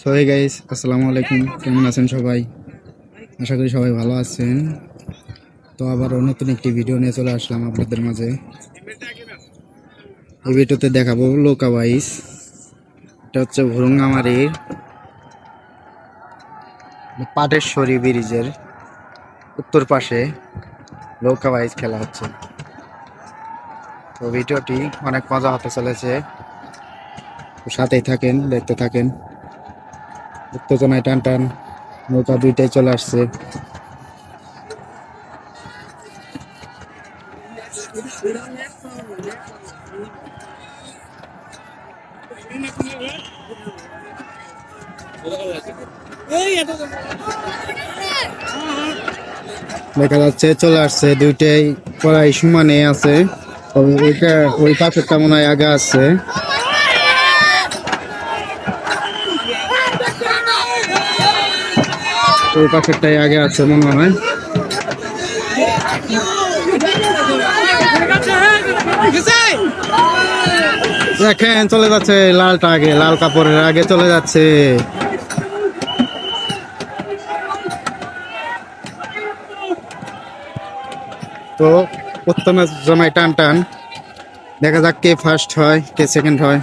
So hey guys আসসালামু আলাইকুম। কেমন আছেন সবাই? আশা করি সবাই ভালো আছেন। তো আবারও নতুন একটি ভিডিও নিয়ে চলে আসলাম আপনাদের মাঝে। এই ভিডিওতে দেখাবো লোকা বাইস এটা হচ্ছে ভুরুঙ্গামারির পাটেশ্বরী ব্রিজের উত্তর পাশে নৌকা বাইস খেলা হচ্ছে। তো ভিডিওটি অনেক মজা হতে চলেছে। সাথেই থাকেন, দেখতে থাকেন। উত্তেজনায় টান টান, নৌকা দুইটাই চলে আসছে। দেখা যাচ্ছে, চলে আসছে, দুইটাই প্রায় সমানে আছে। ওইটা ওই পাশেরটা মনে হয় আগে আছে। ওই পাশেরটাই আগে আছে মনে হয়। দেখেন, চলে যাচ্ছে লালটা আগে, লাল কাপড়ের আগে চলে যাচ্ছে। তো উত্তমে জমায় টান টান। দেখা যাক কে ফার্স্ট হয়, কে সেকেন্ড হয়।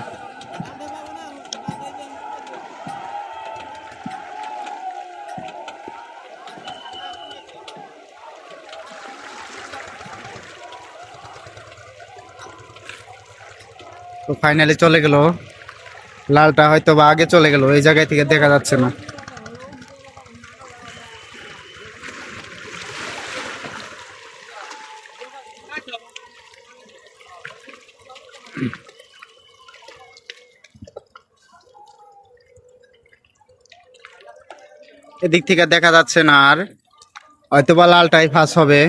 তো ফাইনালি চলে গেল। লালটা হয়তো বা আগে চলে গেল, এই জায়গায় থেকে দেখা যাচ্ছে না। এদিক থেকে দেখা যাচ্ছে না আর হয়তো বা লালটাই ফাঁস হবে।